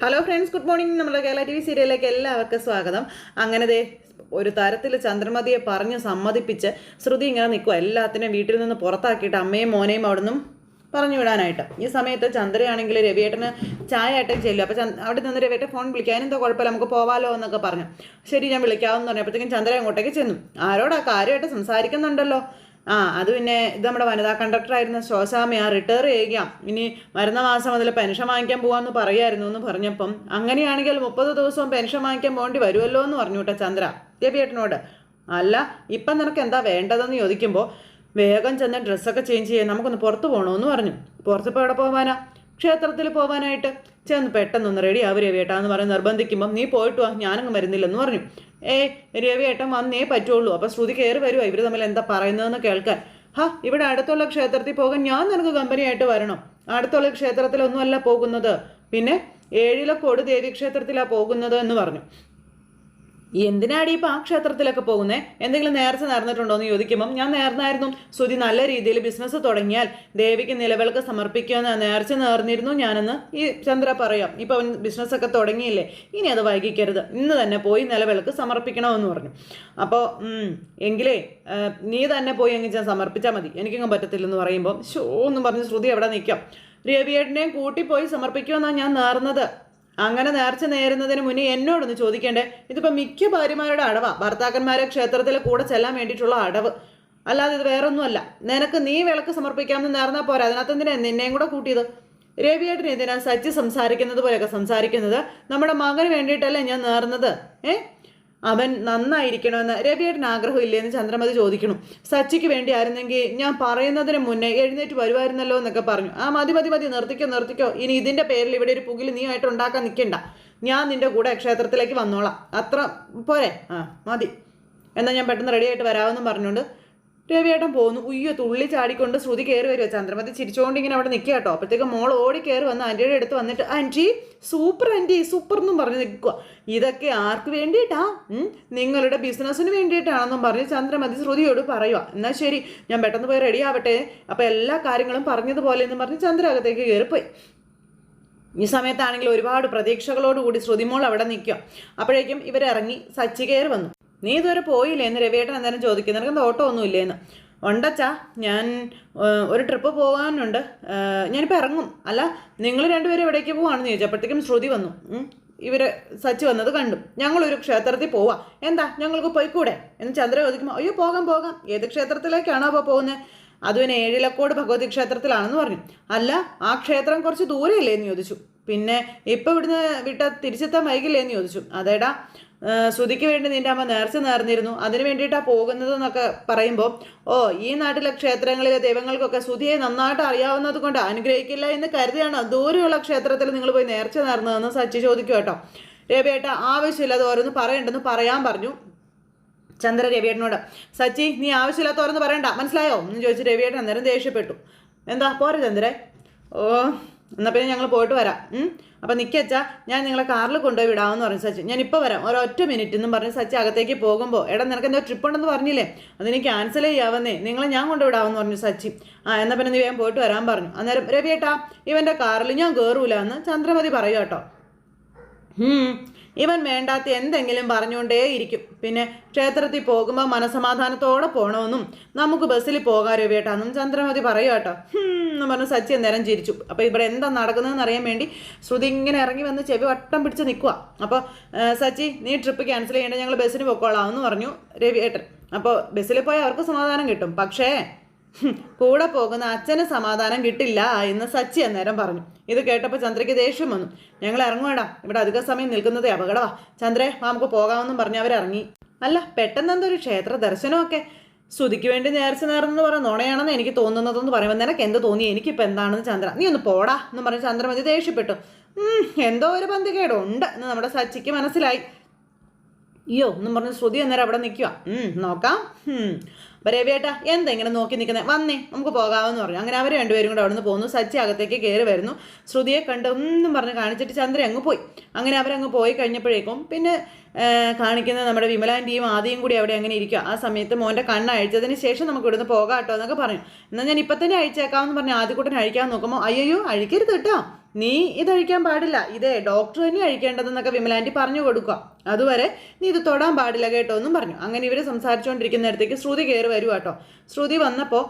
Hello friends good morning നമ്മുടെ Kerala T V സീരിയലിലേക്ക് എല്ലാവർക്കും സ്വാഗതം. അങ്ങനെ ദേ ഒരു തരത്തിൽ ചന്ദ്രമതിയെ പറഞ്ഞ് സമ്മതിപ്പിച്ച് ശ്രുതി ഇങ്ങനെ നിൽക്കുക എല്ലാത്തിനും വീട്ടിൽ നിന്ന് പുറത്താക്കിയിട്ട് അമ്മയും മോനെയും അവിടെ നിന്നും പറഞ്ഞു വിടാനായിട്ട്. ഈ സമയത്ത് ചന്ദ്രയാണെങ്കിൽ രവിയേട്ടന് ചായ ആയിട്ടും ചെല്ലും അപ്പോൾ അവിടെ നിന്ന് രവിയേട്ടൻ ഫോൺ വിളിക്കാൻ എന്തോ കുഴപ്പമില്ല നമുക്ക് പോവാലോ എന്നൊക്കെ പറഞ്ഞു. ശരി ഞാൻ വിളിക്കാമെന്ന് പറഞ്ഞപ്പോഴത്തേക്കും ചന്ദ്ര അങ്ങോട്ടേക്ക് ചെന്നു. ആരോടാ കാര്യമായിട്ട് സംസാരിക്കുന്നുണ്ടല്ലോ? ആ അത് പിന്നെ ഇത് നമ്മുടെ വനിതാ കണ്ടക്ടറായിരുന്ന ശോശാമ ആ റിട്ടയർ ചെയ്യുകയാം ഇനി വരുന്ന മാസം മുതൽ പെൻഷൻ വാങ്ങിക്കാൻ പോകാമെന്ന് പറയായിരുന്നു എന്ന് പറഞ്ഞപ്പം അങ്ങനെയാണെങ്കിൽ മുപ്പത് ദിവസവും പെൻഷൻ വാങ്ങിക്കാൻ പോകേണ്ടി വരുമല്ലോ എന്ന് പറഞ്ഞു കേട്ടോ ചന്ദ്ര. ദേവിയേട്ടനോട് അല്ല ഇപ്പം നിനക്ക് എന്താ വേണ്ടതെന്ന് ചോദിക്കുമ്പോൾ വേഗം ചെന്ന് ഡ്രസ്സൊക്കെ ചേഞ്ച് ചെയ്യാൻ നമുക്കൊന്ന് പുറത്ത് പോകണമെന്ന് പറഞ്ഞു. പുറത്തിപ്പോൾ എവിടെ പോകാനാ ക്ഷേത്രത്തിൽ പോകാനായിട്ട് ചെന്ന് പെട്ടെന്നൊന്ന് റെഡി ആവും രവിയേട്ടാ എന്ന് പറഞ്ഞ് നിർബന്ധിക്കുമ്പം നീ പോയിട്ട് വാ ഞാനങ്ങ് വരുന്നില്ലെന്ന് പറഞ്ഞു. ഏയ് രവിയേട്ടൻ വന്നേ പറ്റുള്ളൂ. അപ്പോൾ ശ്രുതി കയറി വരുമോ ഇവർ തമ്മിൽ എന്താ പറയുന്നതെന്ന് കേൾക്കാൻ. ഹാ ഇവിടെ അടുത്തുള്ള ക്ഷേത്രത്തിൽ പോകാൻ ഞാൻ നിനക്ക് കമ്പനിയായിട്ട് വരണം. അടുത്തുള്ള ക്ഷേത്രത്തിലൊന്നുമല്ല പോകുന്നത്. പിന്നെ ഏഴിലെ ദേവി ക്ഷേത്രത്തിലാണ് പോകുന്നത് എന്ന് പറഞ്ഞു. എന്തിനാടി ഇപ്പം ആ ക്ഷേത്രത്തിലൊക്കെ പോകുന്നേ? എന്തെങ്കിലും നേർച്ച നേർന്നിട്ടുണ്ടോ എന്ന് ചോദിക്കുമ്പോൾ ഞാൻ നേർന്നായിരുന്നു. സുതി നല്ല രീതിയിൽ ബിസിനസ് തുടങ്ങിയാൽ ദേവിക്ക് നിലവിളക്ക് സമർപ്പിക്കുമെന്ന് നേർച്ച നേർന്നിരുന്നു. ഞാനെന്ന് ഈ ചന്ദ്ര പറയാം. ഇപ്പം അവൻ ബിസിനസ്സൊക്കെ തുടങ്ങിയില്ലേ? ഇനി അത് വൈകിക്കരുത്. ഇന്ന് തന്നെ പോയി നിലവിളക്ക് സമർപ്പിക്കണമെന്ന് പറഞ്ഞു. അപ്പോൾ എങ്കിലേ നീ തന്നെ പോയി എങ്കിൽ ഞാൻ സമർപ്പിച്ചാൽ മതി. എനിക്കങ്ങ് പറ്റത്തില്ലെന്ന് പറയുമ്പോൾ ഷോ എന്ന് പറഞ്ഞ് ശ്രുതി എവിടെ നിൽക്കാം. രവിയേട്ടനെയും കൂട്ടിപ്പോയി സമർപ്പിക്കുമെന്നാണ് ഞാൻ നേർന്നത്. അങ്ങനെ നേർച്ച നേരുന്നതിന് മുന്നേ എന്നോടൊന്ന് ചോദിക്കേണ്ടേ? ഇതിപ്പോൾ മിക്ക ഭാര്യമാരുടെ അടവാ. ഭർത്താക്കന്മാരെ ക്ഷേത്രത്തിൽ കൂടെ ചെല്ലാൻ വേണ്ടിയിട്ടുള്ള അടവ്. അല്ലാതെ ഇത് വേറൊന്നുമല്ല. നിനക്ക് നീ വിളക്ക് സമർപ്പിക്കാമെന്ന് നേർന്നാൽ പോരാ. അതിനകത്ത് എന്തിനാ നിന്നെയും കൂടെ കൂട്ടിയത്? രവിയേട്ടൻ എന്തിനാ സച്ചി സംസാരിക്കുന്നത് പോലെയൊക്കെ സംസാരിക്കുന്നത്? നമ്മുടെ മകന് വേണ്ടിയിട്ടല്ലേ ഞാൻ നേർന്നത്? ഏ? അവൻ നന്നായിരിക്കണമെന്ന് രവിയേട്ടൻ ആഗ്രഹമില്ലേ എന്ന് ചന്ദ്രമതി ചോദിക്കണം. സച്ചിക്ക് വേണ്ടി ആയിരുന്നെങ്കിൽ ഞാൻ പറയുന്നതിന് മുന്നേ എഴുന്നേറ്റ് വരുമായിരുന്നല്ലോ എന്നൊക്കെ പറഞ്ഞു. ആ മതി മതി മതി നിർത്തിക്കോ നിർത്തിക്കോ. ഇനി ഇതിന്റെ പേരിൽ ഇവിടെ ഒരു പുകിൽ നീ ആയിട്ട് ഉണ്ടാക്കാൻ നിൽക്കണ്ട. ഞാൻ നിന്റെ കൂടെ ക്ഷേത്രത്തിലേക്ക് വന്നോളാം. അത്ര പോരെ? ആ മതി. എന്നാൽ ഞാൻ പെട്ടെന്ന് റെഡിയായിട്ട് വരാമെന്നും പറഞ്ഞുകൊണ്ട് രവിയേട്ടൻ പോകുന്നു. ഉയ്യോ തുള്ളി ചാടിക്കൊണ്ട് ശ്രുതി കയറി വരുമോ ചന്ദ്രമതി ചിരിച്ചുകൊണ്ട് ഇങ്ങനെ അവിടെ നിൽക്കുക കേട്ടോ അപ്പോഴത്തേക്ക് മോൾ ഓടി കയറി വന്ന് ആന്റിയുടെ അടുത്ത് വന്നിട്ട് ആന്റി സൂപ്പർ ആന്റി സൂപ്പർ എന്നും പറഞ്ഞ് നിൽക്കുക ഇതൊക്കെ ആർക്ക് വേണ്ടിയിട്ടാ? നിങ്ങളുടെ ബിസിനസ്സിന് വേണ്ടിയിട്ടാണെന്നും പറഞ്ഞ് ചന്ദ്രമതി ശ്രുതിയോട് പറയുക എന്നാൽ ശരി ഞാൻ പെട്ടെന്ന് പോയി റെഡി ആവട്ടെ. അപ്പോൾ എല്ലാ കാര്യങ്ങളും പറഞ്ഞതുപോലെ എന്നും പറഞ്ഞ് ചന്ദ്ര അകത്തേക്ക് കയറിപ്പോയി. ഈ സമയത്താണെങ്കിൽ ഒരുപാട് പ്രതീക്ഷകളോടുകൂടി ശ്രുതിമോൾ അവിടെ നിൽക്കുക അപ്പോഴേക്കും ഇവരിറങ്ങി സച്ചി കയറി വന്നു. നീ ഇതുവരെ പോയില്ലേ? എന്ന് രവിയേട്ടൻ എന്തായാലും ചോദിക്കും നിനക്ക് ഓട്ടോ ഒന്നും ഇല്ലേന്ന്. ഉണ്ടച്ചാ ഞാൻ ഒരു ട്രിപ്പ് പോകാനുണ്ട് ഞാനിപ്പോൾ ഇറങ്ങും. അല്ല നിങ്ങൾ രണ്ടുപേരും എവിടേക്ക് പോവാണെന്ന് ചോദിച്ചു. അപ്പോഴത്തേക്കും ശ്രുതി വന്നു. ഇവർ സച്ച് വന്നത് കണ്ടു. ഞങ്ങളൊരു ക്ഷേത്രത്തിൽ പോവാം. എന്താ ഞങ്ങൾക്ക് പോയിക്കൂടെ? എന്ന് ചന്ദ്ര ചോദിക്കുമ്പോൾ അയ്യോ പോകാം പോകാം. ഏത് ക്ഷേത്രത്തിലേക്കാണോ അപ്പോൾ പോകുന്നത് അത് പിന്നെ ഏഴിലക്കോട് ഭഗവതി ക്ഷേത്രത്തിലാണെന്ന് പറഞ്ഞു. അല്ല ആ ക്ഷേത്രം കുറച്ച് ദൂരെയല്ലേ എന്ന് ചോദിച്ചു. പിന്നെ ഇപ്പം ഇവിടുന്ന് വിട്ട തിരിച്ചെത്താൻ വൈകില്ലേ എന്ന് ചോദിച്ചു. അതേടാ ശ്രുതിക്ക് വേണ്ടി നിന്റെ അമ്മ നേർച്ച നേർന്നിരുന്നു. അതിനു വേണ്ടിയിട്ടാണ് പോകുന്നത് എന്നൊക്കെ പറയുമ്പോൾ ഓ ഈ നാട്ടിലെ ക്ഷേത്രങ്ങളിലെ ദൈവങ്ങൾക്കൊക്കെ ശ്രുതിയെ നന്നായിട്ട് അറിയാവുന്നത് കൊണ്ട് അനുഗ്രഹിക്കില്ല എന്ന് കരുതിയാണ് ദൂരെയുള്ള ക്ഷേത്രത്തിൽ നിങ്ങൾ പോയി നേർച്ച നേർന്നതെന്ന് സച്ചി ചോദിക്കും കേട്ടോ. രവിയേട്ട ആവശ്യമില്ലാതെ ഓരോന്ന് പറയണ്ടെന്ന് പറയാൻ പറഞ്ഞു. ചന്ദ്ര രവിയേട്ടനോട് സച്ചി നീ ആവശ്യമില്ലാത്ത ഓരോന്ന് പറയണ്ട. മനസ്സിലായോ? എന്ന് ചോദിച്ച് രവിയേട്ടൻ അന്നേരം ദേഷ്യപ്പെട്ടു. എന്താ? പോരെ ചന്ദ്രേ. ഓ എന്നാൽ പിന്നെ ഞങ്ങൾ പോയിട്ട് വരാം. അപ്പം നിൽക്കച്ചാ ഞാൻ നിങ്ങളെ കാറിൽ കൊണ്ടുപോയി വിടാമെന്ന് പറഞ്ഞു സച്ചി. ഞാൻ ഇപ്പോൾ വരാം. ഒരൊറ്റ മിനിറ്റ് എന്നും പറഞ്ഞ് സച്ചി അകത്തേക്ക് പോകുമ്പോൾ എടാ നിനക്ക് എന്തോ ട്രിപ്പ് ഉണ്ടെന്ന് പറഞ്ഞില്ലേ? അതിന് ക്യാൻസൽ ചെയ്യാവുന്നേ. നിങ്ങളെ ഞാൻ കൊണ്ടുവിടാമെന്ന് പറഞ്ഞു സച്ചി. ആ എന്നാൽ പിന്നെ നീ വേഗം പോയിട്ട് വരാൻ പറഞ്ഞു. അന്നേരം രവിയേട്ടാ ഇവന്റെ കാറിൽ ഞാൻ കയറൂല എന്ന് ചന്ദ്രമതി പറയൂ കേട്ടോ. ഇവൻ വേണ്ടാത്ത എന്തെങ്കിലും പറഞ്ഞുകൊണ്ടേ ഇരിക്കും. പിന്നെ ക്ഷേത്രത്തിൽ പോകുമ്പോൾ മനസമാധാനത്തോടെ പോകണമെന്നും നമുക്ക് ബസ്സിൽ പോകാൻ വേട്ടാന്നും ചന്ദ്രമതി പറയും കേട്ടോ. എന്ന് പറഞ്ഞ് സച്ചി നേരം ചിരിച്ചു. അപ്പോൾ ഇവിടെ എന്താ നടക്കുന്നതെന്ന് അറിയാൻ വേണ്ടി ശ്രുതി ഇങ്ങനെ ഇറങ്ങി വന്ന് ചെവി വട്ടം പിടിച്ച് നിൽക്കുക അപ്പോൾ സച്ചി നീ ട്രിപ്പ് ക്യാൻസൽ ചെയ്യേണ്ട ഞങ്ങൾ ബസ്സിന് പൊക്കോളാം എന്ന് പറഞ്ഞു രവി ഏട്ടൻ. അപ്പോൾ ബസ്സിൽ പോയാൽ അവർക്ക് സമാധാനം കിട്ടും. പക്ഷേ കൂടെ പോകുന്ന അച്ഛന് സമാധാനം കിട്ടില്ല എന്ന് സച്ചി അന്നേരം പറഞ്ഞു. ഇത് കേട്ടപ്പോൾ ചന്ദ്രയ്ക്ക് ദേഷ്യം വന്നു. ഞങ്ങൾ ഇറങ്ങുവേടാ. ഇവിടെ അധിക സമയം നിൽക്കുന്നതേ അപകടവാ. ചന്ദ്രേ നമുക്ക് പോകാമെന്നും പറഞ്ഞ് അവരിറങ്ങി. അല്ല പെട്ടെന്ന് എന്തൊരു ക്ഷേത്ര ദർശനമൊക്കെ. ശ്രുതിക്ക് വേണ്ടി നേർച്ച നേർന്നെന്ന് പറഞ്ഞ നുണയാണെന്ന് എനിക്ക് തോന്നുന്നതെന്ന് പറയുമ്പോൾ നിനക്ക് എന്ത് തോന്നി? എനിക്കിപ്പോൾ എന്താണെന്ന് ചന്ദ്ര. നീ ഒന്ന് പോടാ എന്ന് പറഞ്ഞ് ചന്ദ്രമതി ദേഷ്യപ്പെട്ടു. എന്തോ ഒരു പന്തികേടുണ്ട് എന്ന് നമ്മുടെ സച്ചിക്ക് മനസ്സിലായി. അയ്യോ എന്നും പറഞ്ഞ് ശ്രുതി അന്നേരം അവിടെ നിൽക്കുക നോക്കാം. അപ്പം രവിയേട്ടാ എന്താ ഇങ്ങനെ നോക്കി നിൽക്കുന്നത് വന്നേ നമുക്ക് പോകാമെന്ന് പറഞ്ഞു. അങ്ങനെ അവർ രണ്ടുപേരും കൂടെ അവിടെ നിന്ന് പോകുന്നു സച്ചി അകത്തേക്ക് കയറി വരുന്നു. ശ്രുതിയെ കണ്ട് ഒന്നും പറഞ്ഞ് കാണിച്ചിട്ട് ചന്ദ്ര അങ്ങ് പോയി. അങ്ങനെ അവരങ്ങ് പോയി കഴിഞ്ഞപ്പോഴേക്കും പിന്നെ കാണിക്കുന്ന കാണിക്കുന്നത് നമ്മുടെ വിമലാന്റെയും ആദ്യം കൂടി അവിടെ അങ്ങനെ ഇരിക്കുക ആ സമയത്ത് മോന്റെ കണ്ണ് അഴിച്ചതിന് ശേഷം നമുക്ക് ഇവിടുന്ന് പോകാം കേട്ടോ എന്നൊക്കെ പറഞ്ഞു എന്നാൽ ഞാൻ ഇപ്പം തന്നെ അഴിച്ചേക്കാമെന്ന് പറഞ്ഞ് ആദ്യക്കൂട്ടൻ അഴിക്കാൻ നോക്കുമ്പോൾ അയ്യോ അഴിക്കരുത് കേട്ടോ. നീ ഇത് കഴിക്കാൻ പാടില്ല. ഇതേ ഡോക്ടർ തന്നെ കഴിക്കേണ്ടതെന്നൊക്കെ വിമലാന്റി പറഞ്ഞു കൊടുക്കുക. അതുവരെ നീ ഇത് തൊടാൻ പാടില്ല കേട്ടോ എന്നും പറഞ്ഞു. അങ്ങനെ ഇവർ സംസാരിച്ചുകൊണ്ടിരിക്കുന്നിടത്തേക്ക് ശ്രുതി കയറി വരുക കേട്ടോ. ശ്രുതി വന്നപ്പോൾ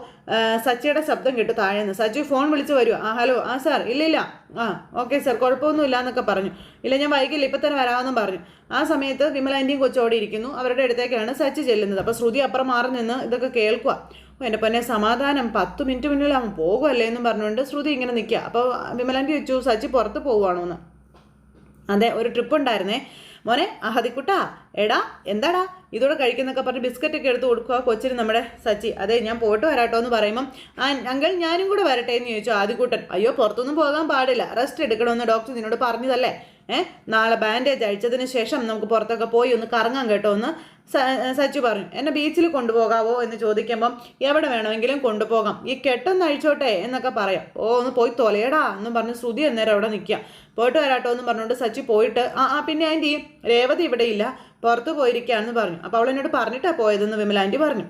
സച്ചിയുടെ ശബ്ദം കിട്ടും താഴെ നിന്ന് സച്ചി ഫോൺ വിളിച്ച് വരുക ആ ഹലോ ആ സാർ ഇല്ല ഇല്ല. ആ ഓക്കെ സാർ കുഴപ്പമൊന്നുമില്ല എന്നൊക്കെ പറഞ്ഞു. ഇല്ല ഞാൻ വൈകില്ല ഇപ്പം തന്നെ വരാമെന്നും പറഞ്ഞു. ആ സമയത്ത് വിമലാന്റിയും കൊച്ചോടി ഇരിക്കുന്നു. അവരുടെ അടുത്തേക്കാണ് സച്ചി ചെല്ലുന്നത്. അപ്പോൾ ശ്രുതി അപ്പുറം മാറി നിന്ന് ഇതൊക്കെ കേൾക്കുക എന്റെ പൊന്നെ സമാധാനം പത്ത് മിനിറ്റ് മുന്നിൽ അവൻ പോകുമല്ലേ എന്നും പറഞ്ഞുകൊണ്ട് ശ്രുതി ഇങ്ങനെ നിൽക്കുക. അപ്പോൾ വിമലാന്റെ ചോദിച്ചു സച്ചി പുറത്ത് പോവുകയാണോ എന്ന്. അതെ ഒരു ട്രിപ്പ് ഉണ്ടായിരുന്നേ. മോനെ അഹദിക്കുട്ടാ എടാ എന്താടാ? ഇതോടെ കഴിക്കുന്നൊക്കെ പറഞ്ഞ് ബിസ്ക്കറ്റ് ഒക്കെ എടുത്ത് കൊടുക്കുക കൊച്ചിന് നമ്മുടെ സച്ചി. അതെ ഞാൻ പോയിട്ട് വരാട്ടോ എന്ന് പറയുമ്പം ആ അങ്കിൾ ഞാനും കൂടെ വരട്ടെ എന്ന് ചോദിച്ചു ആദ്യക്കൂട്ടൻ അയ്യോ പുറത്തൊന്നും പോകാൻ പാടില്ല. റെസ്റ്റ് എടുക്കണമെന്ന് ഡോക്ടർ നിന്നോട് പറഞ്ഞതല്ലേ? ഏ? നാളെ ബാൻഡേജ് അഴിച്ചതിന് ശേഷം നമുക്ക് പുറത്തൊക്കെ പോയി ഒന്ന് കറങ്ങാൻ കേട്ടോ ഒന്ന്. സച്ചു പറഞ്ഞു എന്നെ ബീച്ചിൽ കൊണ്ടുപോകാവോ? എന്ന് ചോദിക്കുമ്പം എവിടെ വേണമെങ്കിലും കൊണ്ടുപോകാം. ഈ കെട്ടൊന്ന് അഴിച്ചോട്ടെ എന്നൊക്കെ പറയാം. ഓ ഒന്ന് പോയി തൊലയടാ എന്നും പറഞ്ഞ് ശ്രുതി അന്നേരം അവിടെ നിൽക്കുക. പോയിട്ട് വരാട്ടോ എന്ന് പറഞ്ഞുകൊണ്ട് സച്ചി പോയിട്ട് ആ ആ പിന്നെ ആന്റി രേവതി ഇവിടെ ഇല്ല. പുറത്ത് പോയിരിക്കുകയാണെന്ന് പറഞ്ഞു. അപ്പോൾ അവൾ എന്നോട് പറഞ്ഞിട്ടാണ് പോയതെന്ന് വിമല ആന്റി പറഞ്ഞു.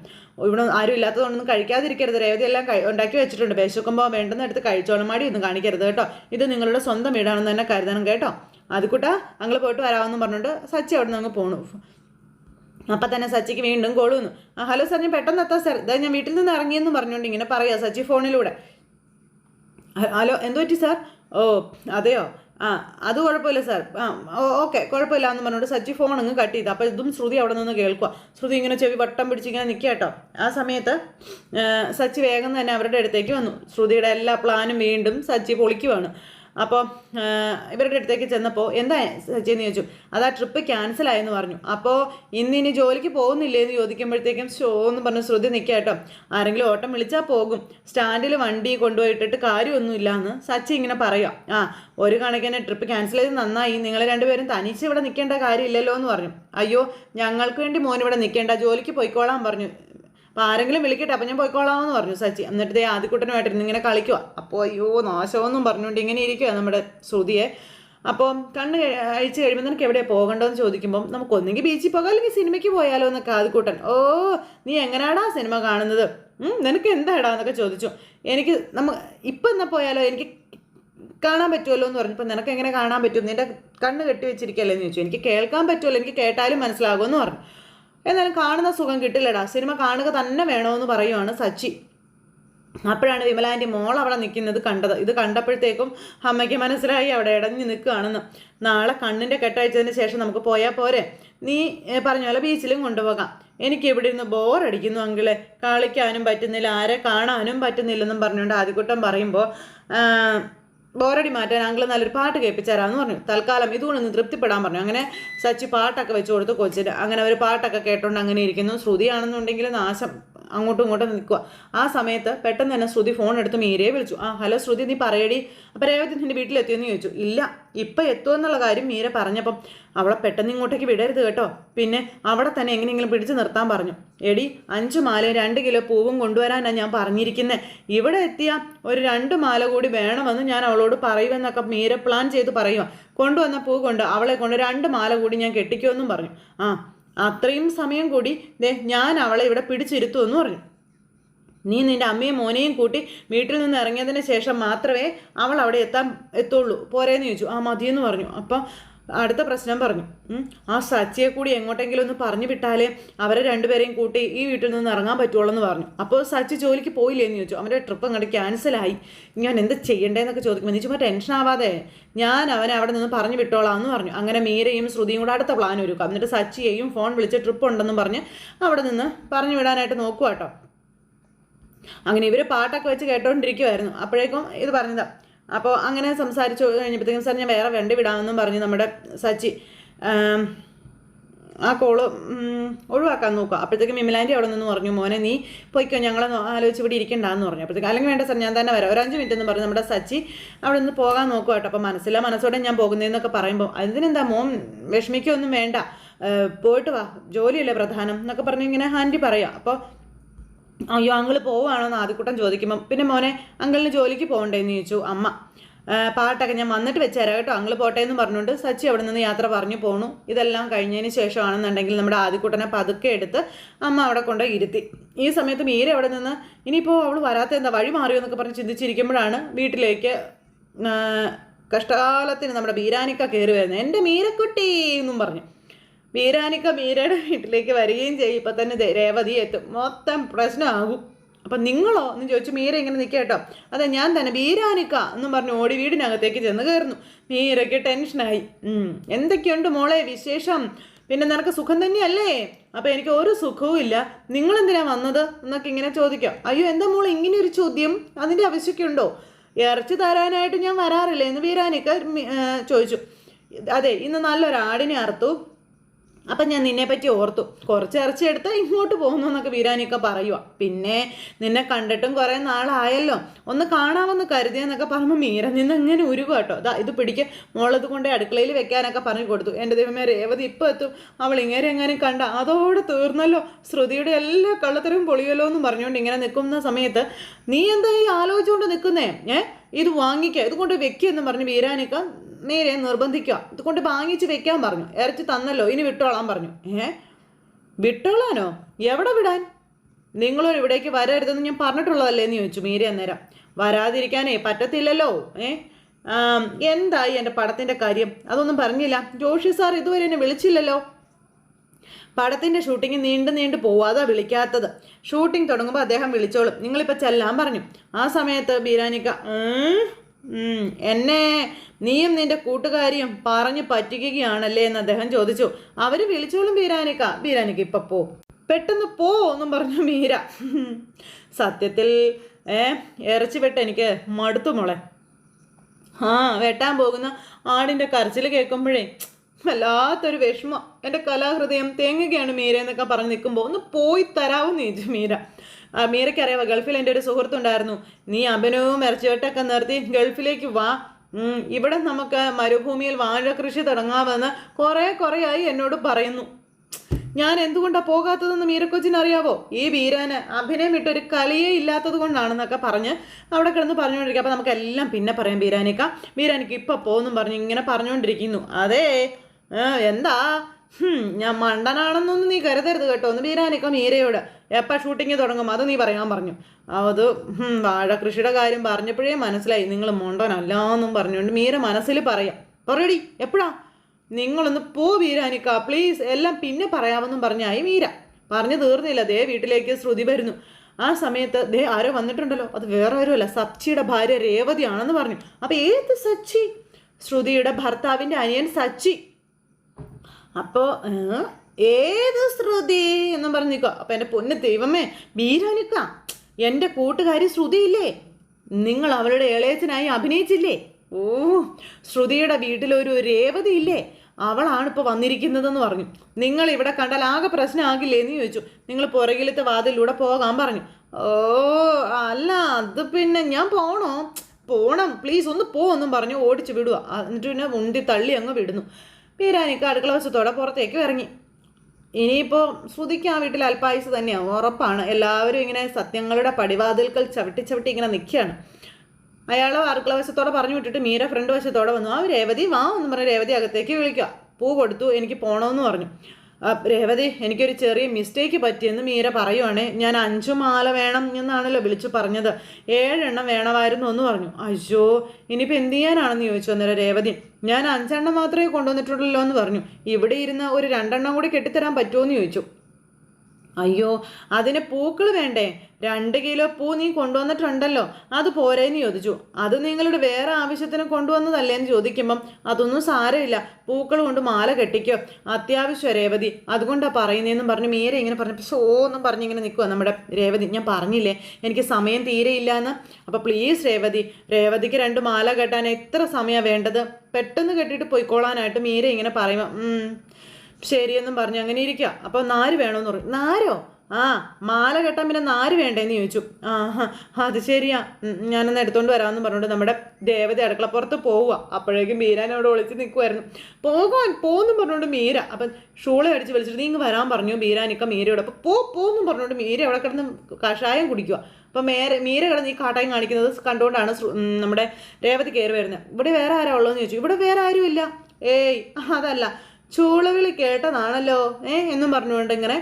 ഇവിടെ ആരും ഇല്ലാത്തതുകൊണ്ടൊന്നും കഴിക്കാതിരിക്കരുത്. രേവതി എല്ലാം ഉണ്ടാക്കി വെച്ചിട്ടുണ്ട്. വിശക്കുമ്പോൾ വേണ്ടുന്ന എടുത്ത് കഴിച്ചോളം മാടി ഒന്നും കാണിക്കരുത് കേട്ടോ. ഇത് നിങ്ങളുടെ സ്വന്തം വീടാണെന്ന് തന്നെ കരുതണം കേട്ടോ. അതുകൂട്ടാ അങ്ങൾ പോയിട്ട് വരാമെന്ന് പറഞ്ഞിട്ട് സച്ചി അവിടെ നിന്ന് അങ്ങ് പോണു. അപ്പം തന്നെ സച്ചിക്ക് വീണ്ടും കൊള്ളുന്നു ആ ഹലോ സാർ ഞാൻ പെട്ടെന്ന് എത്താം സാർ. ഇതാ ഞാൻ വീട്ടിൽ നിന്ന് ഇറങ്ങിയെന്ന് പറഞ്ഞുകൊണ്ട് ഇങ്ങനെ പറയാം സച്ചി ഫോണിലൂടെ. ഹലോ എന്തു പറ്റി സാർ? ഓ അതെയോ? ആ അത് കുഴപ്പമില്ല സാർ. ആ ഓക്കെ കുഴപ്പമില്ല എന്ന് പറഞ്ഞുകൊണ്ട് സച്ചി ഫോൺ അങ്ങ് കട്ട് ചെയ്ത്. അപ്പോൾ ഇതും ശ്രുതി അവിടെ നിന്ന് കേൾക്കുക ശ്രുതി ഇങ്ങനെ ചെവി വട്ടം പിടിച്ച് ഇങ്ങനെ നിൽക്കുക കേട്ടോ ആ സമയത്ത് സച്ചി വേഗം തന്നെ അവരുടെ അടുത്തേക്ക് വന്നു. ശ്രുതിയുടെ എല്ലാ പ്ലാനും വീണ്ടും സച്ചി പൊളിക്കുവാണ്. അപ്പോൾ ഇവരുടെ അടുത്തേക്ക് ചെന്നപ്പോൾ എന്താ സച്ചിന്ന് ചോദിച്ചു. അതാ ട്രിപ്പ് ക്യാൻസൽ ആയെന്ന് പറഞ്ഞു. അപ്പോൾ ഇന്ന് ഇനി ജോലിക്ക് പോകുന്നില്ലേ? എന്ന് ചോദിക്കുമ്പോഴത്തേക്കും ഷോ എന്ന് പറഞ്ഞ് ശ്രുതി നിൽക്കുക കേട്ടോ ആരെങ്കിലും ഓട്ടം വിളിച്ചാൽ പോകും. സ്റ്റാൻഡിൽ വണ്ടി കൊണ്ടുപോയിട്ടിട്ട് കാര്യമൊന്നുമില്ല എന്ന് സച്ചി ഇങ്ങനെ പറയുക ആ ഒരു കണക്കിന് ട്രിപ്പ് ക്യാൻസൽ ചെയ്ത് നന്നായി. നിങ്ങൾ രണ്ടുപേരും തനിച്ച് ഇവിടെ നിൽക്കേണ്ട കാര്യമില്ലല്ലോ എന്ന് പറഞ്ഞു. അയ്യോ ഞങ്ങൾക്ക് വേണ്ടി മോൻ ഇവിടെ നിൽക്കേണ്ട ജോലിക്ക് പോയിക്കോളാൻ പറഞ്ഞു. അപ്പോൾ ആരെങ്കിലും വിളിക്കട്ടെ. അപ്പം ഞാൻ പോയിക്കോളാമെന്ന് പറഞ്ഞു സച്ചി. എന്നിട്ട് ദേ ആദ്യക്കുട്ടനുമായിട്ടിരുന്ന് ഇങ്ങനെ കളിക്കുക അപ്പോൾ അയ്യോ നാശമെന്നും പറഞ്ഞുകൊണ്ട് ഇങ്ങനെ ഇരിക്കുക നമ്മുടെ ശ്രുതിയെ. അപ്പോൾ കണ്ണ് അഴിച്ച് കഴിയുമ്പോൾ നിനക്ക് എവിടെയാണ് പോകേണ്ടതെന്ന് ചോദിക്കുമ്പം നമുക്ക് ഒന്നെങ്കിൽ ബീച്ചിൽ പോകാം അല്ലെങ്കിൽ സിനിമയ്ക്ക് പോയാലോ എന്നൊക്കെ ആദ്യക്കൂട്ടൻ ഓ നീ എങ്ങനെയാടാ സിനിമ കാണുന്നത്? നിനക്ക് എന്താടാ എന്നൊക്കെ ചോദിച്ചു. എനിക്ക് നമ്മ ഇപ്പം എന്നാ പോയാലോ? എനിക്ക് കാണാൻ പറ്റുമല്ലോ എന്ന് പറഞ്ഞപ്പോൾ നിനക്ക് എങ്ങനെ കാണാൻ പറ്റും? നിന്റെ കണ്ണ് കെട്ടി വെച്ചിരിക്കല്ലേ എന്ന് ചോദിച്ചു. എനിക്ക് കേൾക്കാൻ പറ്റുമല്ലോ. എനിക്ക് കേട്ടാലും മനസ്സിലാകുമെന്ന് പറഞ്ഞു. എന്നാലും കാണുന്ന സുഖം കിട്ടില്ലടാ. സിനിമ കാണുക തന്നെ വേണമെന്ന് പറയുവാണ് സച്ചി. അപ്പോഴാണ് വിമലാന്റെ മോൾ അവിടെ നിൽക്കുന്നത് കണ്ടത്. ഇത് കണ്ടപ്പോഴത്തേക്കും അമ്മയ്ക്ക് മനസ്സിലായി അവിടെ ഇടഞ്ഞു നിൽക്കുകയാണെന്ന്. നാളെ കണ്ണിന്റെ കെട്ടയച്ചതിന് ശേഷം നമുക്ക് പോയാൽ പോരെ. നീ പറഞ്ഞ പോലെ ബീച്ചിലും കൊണ്ടുപോകാം. എനിക്ക് ഇവിടെ ഇരുന്ന് ബോറടിക്കുന്നു അങ്കിളെ. കളിക്കാനും പറ്റുന്നില്ല. ആരെ കാണാനും പറ്റുന്നില്ലെന്നും പറഞ്ഞുകൊണ്ട് ആദ്യക്കുട്ടം പറയുമ്പോൾ ബോറടി മാറ്റാൻ അങ്കിൾ നല്ലൊരു പാട്ട് കേൾപ്പിച്ചാരാന്ന് പറഞ്ഞു. തൽക്കാലം ഇതുകൊണ്ടൊന്ന് തൃപ്തിപ്പെടാൻ പറഞ്ഞു. അങ്ങനെ സച്ചി പാട്ടൊക്കെ വെച്ച് കൊടുത്തു കൊച്ചിന് അങ്ങനെ അവർ പാട്ടൊക്കെ കേട്ടോണ്ട് അങ്ങനെ ഇരിക്കുന്നു. ശ്രുതിയാണെന്നുണ്ടെങ്കിൽ നാശം. അങ്ങോട്ടും ഇങ്ങോട്ടും നിൽക്കുക. ആ സമയത്ത് പെട്ടെന്ന് തന്നെ ശ്രുതി ഫോൺ എടുത്ത് മീരയെ വിളിച്ചു. ആ ഹലോ ശ്രുതി നീ പറയടി. അപ്പം രേവതി നിന്റെ വീട്ടിലെത്തിയെന്ന് ചോദിച്ചു. ഇല്ല ഇപ്പം എത്തുമെന്നുള്ള കാര്യം മീര പറഞ്ഞപ്പം അവളെ പെട്ടെന്ന് ഇങ്ങോട്ടേക്ക് വിടരുത് കേട്ടോ. പിന്നെ അവിടെ തന്നെ എങ്ങനെയെങ്കിലും പിടിച്ചു നിർത്താൻ പറഞ്ഞു. എടി അഞ്ച് മാലയും രണ്ട് കിലോ പൂവും കൊണ്ടുവരാനാണ് ഞാൻ പറഞ്ഞിരിക്കുന്നത് ഇവിടെ എത്തിയ ഒരു രണ്ട് മാല കൂടി വേണമെന്ന് ഞാൻ അവളോട് പറയുമെന്നൊക്കെ മീര പ്ലാൻ ചെയ്ത് പറയുക കൊണ്ടുവന്ന പൂ കൊണ്ട് അവളെ കൊണ്ട് രണ്ട് മാല കൂടി ഞാൻ കെട്ടിക്കുമെന്നും പറഞ്ഞു. ആ അത്രയും സമയം കൂടി ദേ ഞാൻ അവളെ ഇവിടെ പിടിച്ചിരുത്തുമെന്ന് പറഞ്ഞു. നീ നിന്റെ അമ്മയും മോനെയും കൂട്ടി വീട്ടിൽ നിന്ന് ഇറങ്ങിയതിന് ശേഷം മാത്രമേ അവൾ അവിടെ എത്താൻ എത്തുള്ളൂ. പോരേന്ന് ചോദിച്ചു. ആ മതിയെന്ന് പറഞ്ഞു. അപ്പം അടുത്ത പ്രശ്നം പറഞ്ഞു. ആ സച്ചിയെ കൂടി എങ്ങോട്ടെങ്കിലും ഒന്ന് പറഞ്ഞു വിട്ടാലേ അവരെ രണ്ടുപേരെയും കൂട്ടി ഈ വീട്ടിൽ നിന്ന് ഇറങ്ങാൻ പറ്റുള്ളൂ എന്ന് പറഞ്ഞു. അപ്പോൾ സച്ചി ജോലിക്ക് പോയില്ലേ എന്ന് ചോദിച്ചു. അവന്റെ ട്രിപ്പ് അങ്ങോട്ട് ക്യാൻസലായി ഞാൻ എന്ത് ചെയ്യണ്ടേന്നൊക്കെ ചോദിക്കുമ്പോൾ നീ ചുമ്മാ ടെൻഷൻ ആവാതെ. ഞാൻ അവനെ അവിടെ നിന്ന് പറഞ്ഞു വിട്ടോളാം എന്ന് പറഞ്ഞു. അങ്ങനെ മീരയും ശ്രുതിയും കൂടെ അടുത്ത പ്ലാൻ ഒരുക്കും. എന്നിട്ട് സച്ചിയെയും ഫോൺ വിളിച്ച് ട്രിപ്പ് ഉണ്ടെന്നും പറഞ്ഞ് അവിടെ നിന്ന് പറഞ്ഞു വിടാനായിട്ട് നോക്കുക കേട്ടോ അങ്ങനെ ഇവർ പാട്ടൊക്കെ വെച്ച് കേട്ടോണ്ടിരിക്കുമായിരുന്നു അപ്പോഴേക്കും ഇത് പറഞ്ഞതാ. അപ്പോൾ അങ്ങനെ സംസാരിച്ചു കഴിഞ്ഞപ്പോഴത്തേക്കും സാർ ഞാൻ വേറെ വണ്ടി വിടാമെന്നും പറഞ്ഞ് നമ്മുടെ സച്ചി. ആ കോൾ ഒഴിവാക്കാൻ നോക്കുക. അപ്പോഴത്തേക്കും വിമലാന്റി അവിടെ നിന്ന് പറഞ്ഞു മോനെ നീ പോയിക്കോ ഞങ്ങളെ ആലോചിച്ച് ഇവിടെ ഇരിക്കണ്ടെന്ന് പറഞ്ഞു. അപ്പോഴത്തേക്ക് അല്ലെങ്കിൽ വേണ്ട സാർ ഞാൻ തന്നെ വരാം. ഒരു അഞ്ച് മിനിറ്റ് എന്ന് പറഞ്ഞു നമ്മുടെ സച്ചി അവിടെ നിന്ന് പോകാൻ നോക്കുക കേട്ടോ. അപ്പോൾ മനസ്സില്ല മനസ്സോടെ ഞാൻ പോകുന്നതെന്നൊക്കെ പറയുമ്പോൾ അതിനെന്താ മോൻ വിഷമിക്കൊന്നും വേണ്ട. പോയിട്ട് വാ. ജോലിയല്ലേ പ്രധാനം. എന്നൊക്കെ പറഞ്ഞ് ഇങ്ങനെ ഹാൻഡി പറയാം. അപ്പോൾ അയ്യോ അങ്കിൾ പോവാണോ എന്ന് ആദ്യക്കൂട്ടം ചോദിക്കുമ്പം പിന്നെ മോനെ അങ്കിളിന് ജോലിക്ക് പോകണ്ടേന്ന് ചോദിച്ചു അമ്മ. പാട്ടൊക്കെ ഞാൻ വന്നിട്ട് വെച്ചേരാം കേട്ടോ. അങ്ങൾ പോട്ടെ എന്ന് പറഞ്ഞുകൊണ്ട് സച്ചി അവിടെ നിന്ന് യാത്ര പറഞ്ഞു പോണു. ഇതെല്ലാം കഴിഞ്ഞതിന് ശേഷമാണെന്നുണ്ടെങ്കിൽ നമ്മുടെ ആദ്യക്കൂട്ടനെ പതുക്കെ എടുത്ത് അമ്മ അവിടെ കൊണ്ട് ഇരുത്തി. ഈ സമയത്ത് മീര അവിടെ നിന്ന് ഇനിയിപ്പോൾ അവൾ വരാത്ത എന്താ വഴി മാറിയോ എന്നൊക്കെ പറഞ്ഞ് ചിന്തിച്ചിരിക്കുമ്പോഴാണ് വീട്ടിലേക്ക് കഷ്ടകാലത്തിന് നമ്മുടെ ബീരാനിക്ക കയറി വരുന്നത്. എന്റെ മീരക്കുട്ടി എന്നും പറഞ്ഞു. ബീരാനിക്ക മീരയുടെ വീട്ടിലേക്ക് വരികയും ചെയ്യും. ഇപ്പം തന്നെ രേവതി എത്തും. മൊത്തം പ്രശ്നമാകും. അപ്പം നിങ്ങളോ എന്ന് ചോദിച്ചു മീര ഇങ്ങനെ നിൽക്കുക കേട്ടോ. അതെ ഞാൻ തന്നെ ബീരാനിക്ക എന്നും പറഞ്ഞ് ഓടി വീടിനകത്തേക്ക് ചെന്ന് കയറുന്നു. മീരയ്ക്ക് ടെൻഷനായി. എന്തൊക്കെയുണ്ട് മോളെ വിശേഷം? പിന്നെ നിനക്ക് സുഖം തന്നെയല്ലേ? അപ്പം എനിക്ക് ഒരു സുഖവും ഇല്ല. നിങ്ങൾ എന്തിനാ വന്നത്? എന്നൊക്കെ ഇങ്ങനെ ചോദിക്കാം. അയ്യോ എന്താ മോളെ ഇങ്ങനെ ഒരു ചോദ്യം? അതിന്റെ ആവശ്യമൊക്കെയുണ്ടോ ഇറച്ചി തരാനായിട്ട് ഞാൻ വരാറില്ലേ എന്ന് ബീരാനിക്ക ചോദിച്ചു. അതെ ഇന്ന് നല്ലൊരാടിനെ അറുത്തു. അപ്പം ഞാൻ നിന്നെ പറ്റി ഓർത്തു. കുറച്ച് ഇറച്ചി എടുത്ത് ഇങ്ങോട്ട് പോകുന്നു എന്നൊക്കെ ബിരിയാണിയൊക്കെ പറയുക പിന്നെ നിന്നെ കണ്ടിട്ടും കുറേ നാളായല്ലോ. ഒന്ന് കാണാമെന്ന് കരുതിയെന്നൊക്കെ പറയുമ്പോൾ മീര നിന്ന് ഇങ്ങനെ ഉരുക കേട്ടോ അതാ ഇത് പിടിക്കുക മോളത് കൊണ്ട് അടുക്കളയിൽ വെക്കാനൊക്കെ പറഞ്ഞു കൊടുത്തു. എന്റെ ദൈവമേ രേവതി ഇപ്പം എത്തും. അവൾ ഇങ്ങനെ എങ്ങനെ കണ്ട അതോടെ തീർന്നല്ലോ. ശ്രുതിയുടെ എല്ലാ കള്ളത്തരവും പൊളിയല്ലോ എന്ന് പറഞ്ഞുകൊണ്ട് ഇങ്ങനെ നിൽക്കുന്ന സമയത്ത് നീ എന്താ ഈ ആലോചിച്ചുകൊണ്ട് നിൽക്കുന്നേ? ഏ? ഇത് വാങ്ങിക്കുക ഇത് കൊണ്ട് വെക്കുക എന്ന് പറഞ്ഞ് വീരാനിക്ക നേരെ നിർബന്ധിക്കുക. ഇതുകൊണ്ട് വാങ്ങിച്ച് വെക്കാൻ പറഞ്ഞു. ഇറച്ചി തന്നല്ലോ ഇനി വിട്ടോളാൻ പറഞ്ഞു. ഏ? വിട്ടോളാനോ? എവിടെ വിടാൻ? നിങ്ങളൊരു ഇവിടേക്ക് വരരുതെന്ന് ഞാൻ പറഞ്ഞിട്ടുള്ളതല്ലേ എന്ന് ചോദിച്ചു മീര അന്നേരം. വരാതിരിക്കാനേ പറ്റത്തില്ലല്ലോ ഏ? എന്തായി എന്റെ പടത്തിന്റെ കാര്യം? അതൊന്നും പറഞ്ഞില്ല. ജോഷി സാർ ഇതുവരെ എന്നെ വിളിച്ചില്ലല്ലോ. പടത്തിന്റെ ഷൂട്ടിംഗ് നീണ്ടു നീണ്ടു പോവാതെ വിളിക്കാത്തത്. ഷൂട്ടിംഗ് തുടങ്ങുമ്പോൾ അദ്ദേഹം വിളിച്ചോളും. നിങ്ങളിപ്പോൾ ചെല്ലാൻ പറഞ്ഞു. ആ സമയത്ത് ബീരാനിക്ക "ഉം, ഉം, എന്നെ നീയും നിന്റെ കൂട്ടുകാരിയും പറഞ്ഞു പറ്റിക്കുകയാണല്ലേ എന്ന് അദ്ദേഹം ചോദിച്ചു. അവർ വിളിച്ചോളും ബീരാനിക്ക. ബീരാനിക്ക ഇപ്പൊ പോ. പെട്ടെന്ന് പോ എന്നും പറഞ്ഞു മീര സത്യത്തിൽ ഏ ഇറച്ചി വെട്ട് എനിക്ക് മടുത്തു മോളെ. ആ വെട്ടാൻ പോകുന്ന ആടിന്റെ കരച്ചിൽ കേൾക്കുമ്പോഴേ വല്ലാത്തൊരു വിഷമം. എന്റെ കലാഹൃദയം തേങ്ങുകയാണ് മീര എന്നൊക്കെ പറഞ്ഞ് നിൽക്കുമ്പോൾ ഒന്ന് പോയി തരാമെന്ന് നീ മീര. മീരയ്ക്ക് അറിയാവ ഗൾഫിൽ എന്റെ ഒരു സുഹൃത്തുണ്ടായിരുന്നു. നീ അഭിനവും ഇറച്ചിവട്ടൊക്കെ നിർത്തി ഗൾഫിലേക്ക് വാ. ഇവിടെ നമുക്ക് മരുഭൂമിയിൽ വാഴ കൃഷി തുടങ്ങാമെന്ന് കുറേ കുറേയായി എന്നോട് പറയുന്നു. ഞാൻ എന്തുകൊണ്ടാണ് പോകാത്തതെന്ന് മീരക്കൊച്ചിന് അറിയാവോ ഈ വീരാന് അഭിനയം വിട്ടൊരു കലയേ ഇല്ലാത്തത് കൊണ്ടാണെന്നൊക്കെ പറഞ്ഞ് അവിടെ കിടന്ന് പറഞ്ഞുകൊണ്ടിരിക്കുക അപ്പോൾ നമുക്കെല്ലാം പിന്നെ പറയാം ബീരാനിക്ക ബീരാനിക്ക് ഇപ്പം പോകുന്നു പറഞ്ഞ് ഇങ്ങനെ പറഞ്ഞുകൊണ്ടിരിക്കുന്നു. അതേ എന്താ? ഞാൻ മണ്ടനാണെന്നൊന്നും നീ കരുതരുത് കേട്ടോ. ഒന്ന് ബീരാനിക്ക മീരയോട്. എപ്പോൾ ഷൂട്ടിങ് തുടങ്ങും? അത് നീ പറയാൻ പറഞ്ഞു. അത് വാഴ കൃഷിയുടെ കാര്യം പറഞ്ഞപ്പോഴേ മനസ്സിലായി. നിങ്ങൾ മണ്ടനല്ല എന്നും പറഞ്ഞുകൊണ്ട് മീര മനസ്സിൽ പറയാം. പറയടി എപ്പോഴാ? നിങ്ങളൊന്ന് പോ ബീരാനിക്ക പ്ലീസ് എല്ലാം പിന്നെ പറയാമെന്നും പറഞ്ഞായി മീര. പറഞ്ഞു തീർന്നില്ല. ദേ വീട്ടിലേക്ക് ശ്രുതി വരുന്നു. ആ സമയത്ത് ദേ ആരോ വന്നിട്ടുണ്ടല്ലോ. അത് വേറെ ആരുമല്ല. സച്ചിയുടെ ഭാര്യ രേവതിയാണെന്ന് പറഞ്ഞു. അപ്പൊ ഏത് സച്ചി? ശ്രുതിയുടെ ഭർത്താവിന്റെ അനിയൻ സച്ചി. അപ്പോൾ ഏത് ശ്രുതി എന്നും പറഞ്ഞിക്കോ. അപ്പൊ അപ്പം എന്റെ പൊന്ന് ദൈവമേ ബീരാനിക്ക എന്റെ കൂട്ടുകാരി ശ്രുതിയില്ലേ? നിങ്ങൾ അവരുടെ ഇളയച്ചനായി അഭിനയിച്ചില്ലേ? ഓ ശ്രുതിയുടെ വീട്ടിലൊരു രേവതി ഇല്ലേ? അവളാണ് ഇപ്പോൾ വന്നിരിക്കുന്നതെന്ന് പറഞ്ഞു. നിങ്ങൾ ഇവിടെ കണ്ടാൽ ആകെ പ്രശ്നമാകില്ലേ എന്ന് ചോദിച്ചു. നിങ്ങൾ പുറകിലത്തെ വാതിലൂടെ പോകാൻ പറഞ്ഞു. ഓ അല്ല അത് പിന്നെ ഞാൻ പോണോ? പോണം പ്ലീസ് ഒന്ന് പോ എന്നും പറഞ്ഞു. ഓടിച്ചു വിടുക എന്നിട്ട് പിന്നെ ഉണ്ടി തള്ളി അങ്ങ് വിടുന്നു. പീരാനിക്ക് അടുക്കള വശത്തോടെ പുറത്തേക്ക് ഇറങ്ങി. ഇനിയിപ്പോൾ ശ്രുതിക്ക് ആ വീട്ടിൽ അല്പായുസ് തന്നെയാണ് ഉറപ്പാണ്. എല്ലാവരും ഇങ്ങനെ സത്യങ്ങളുടെ പടിവാതിൽക്കൽ ചവിട്ടി ചവിട്ടി ഇങ്ങനെ നിൽക്കുകയാണ്. അയാൾ അടുക്കള വശത്തോടെ പറഞ്ഞു വിട്ടിട്ട് മീര ഫ്രണ്ട് വശത്തോടെ വന്നു. ആ രേവതി വാ എന്ന് പറഞ്ഞ് രേവതി അകത്തേക്ക് വിളിക്കുക. പൂ കൊടുത്തു എനിക്ക് പോകണമെന്ന് പറഞ്ഞു. രേവതി എനിക്കൊരു ചെറിയ മിസ്റ്റേക്ക് പറ്റിയെന്ന് മീര പറയുവാണേ. ഞാൻ അഞ്ചു മാല വേണം എന്നാണല്ലോ വിളിച്ചു പറഞ്ഞത്. ഏഴെണ്ണം വേണമായിരുന്നു എന്ന് പറഞ്ഞു. അയ്യോ ഇനിയിപ്പോൾ എന്ത് ചെയ്യാനാണെന്ന് ചോദിച്ചു അന്നേരം രേവതി. ഞാൻ അഞ്ചെണ്ണം മാത്രമേ കൊണ്ടുവന്നിട്ടുള്ളൂ എന്ന് പറഞ്ഞു. ഇവിടെ ഇരുന്ന് ഒരു രണ്ടെണ്ണം കൂടി കെട്ടിത്തരാൻ പറ്റുമോ എന്ന് ചോദിച്ചു. അയ്യോ അതിന് പൂക്കൾ വേണ്ടേ? രണ്ട് കിലോ പൂ നീ കൊണ്ടുവന്നിട്ടുണ്ടല്ലോ. അത് പോരേന്ന് ചോദിച്ചു. അത് നിങ്ങളുടെ വേറെ ആവശ്യത്തിന് കൊണ്ടുവന്നതല്ലേ എന്ന് ചോദിക്കുമ്പം അതൊന്നും സാരമില്ല. പൂക്കൾ കൊണ്ട് മാല കെട്ടിക്കോ. അത്യാവശ്യം രേവതി അതുകൊണ്ടാണ് പറയുന്നതെന്നും പറഞ്ഞ് മീര ഇങ്ങനെ പറഞ്ഞു സോ എന്നും പറഞ്ഞ് ഇങ്ങനെ നിൽക്കുക നമ്മുടെ രേവതി. ഞാൻ പറഞ്ഞില്ലേ? എനിക്ക് സമയം തീരെ ഇല്ല എന്ന് അപ്പോൾ പ്ലീസ് രേവതി രേവതിക്ക് രണ്ട് മാല കെട്ടാൻ എത്ര സമയമാണ് വേണ്ടത്? പെട്ടെന്ന് കെട്ടിയിട്ട് പൊയ്ക്കോളാനായിട്ട് മീര ഇങ്ങനെ പറയുമ്പോൾ "ഉം, ശരിയെന്നും പറഞ്ഞു. അങ്ങനെ ഇരിക്കുക അപ്പോൾ നാര് വേണമെന്ന് പറഞ്ഞു നാരോ? ആ മാല കെട്ടാൻ പിന്നെ നാര് വേണ്ടേന്ന് ചോദിച്ചു. ആ അത് ശരിയാ. ഞാനൊന്ന് എടുത്തോണ്ട് വരാമെന്ന് പറഞ്ഞുകൊണ്ട് നമ്മുടെ ദേവത അടുക്കളപ്പുറത്ത് പോവുക അപ്പോഴേക്കും മീരാൻ അവിടെ ഒളിച്ച് നിൽക്കുമായിരുന്നു പോകാൻ പോന്നും പറഞ്ഞുകൊണ്ട് മീര അപ്പം ഷൂളെ അടിച്ച് വിളിച്ചിട്ട് നീ ഇങ്ങ് വരാൻ പറഞ്ഞു മീരാനിക്ക മീരയോട്. അപ്പോൾ പോ പോന്നും പറഞ്ഞുകൊണ്ട് മീര അവിടെ കിടന്ന് കഷായം കുടിക്കുക അപ്പം മേര മീര കിടന്ന് ഈ കാട്ടായം കാണിക്കുന്നത് കണ്ടുകൊണ്ടാണ് നമ്മുടെ രേവതി കയറി വരുന്നത്. ഇവിടെ വേറെ ആരാ ഉള്ളതെന്ന് ചോദിച്ചു. ഇവിടെ വേറെ ആരും ഇല്ല ഏയ് അതല്ല. ചൂളവിളി കേട്ടതാണല്ലോ ഏ എന്നും പറഞ്ഞുകൊണ്ട് ഇങ്ങനെ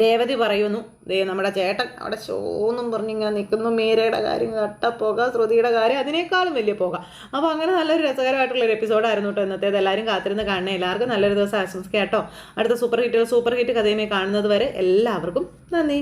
രേവതി പറയുന്നു. ദേ നമ്മുടെ ചേട്ടൻ അവിടെ ഷോന്നും പറഞ്ഞിങ്ങനെ നിൽക്കുന്നു. മീരയുടെ കാര്യം കട്ട പോക ശ്രുതിയുടെ കാര്യം അതിനേക്കാളും വലിയ പോക. അപ്പോൾ അങ്ങനെ നല്ലൊരു രസകരമായിട്ടുള്ള ഒരു എപ്പിസോഡായിരുന്നു കേട്ടോ ഇന്നത്തേത്. എല്ലാവരും കാത്തിരുന്ന് കാണണേ. എല്ലാവർക്കും നല്ലൊരു ദിവസം ആശംസിക്കാം കേട്ടോ. അടുത്ത സൂപ്പർ ഹിറ്റുകൾ സൂപ്പർ ഹിറ്റ് കഥയുമായി കാണുന്നത് വരെ എല്ലാവർക്കും നന്ദി.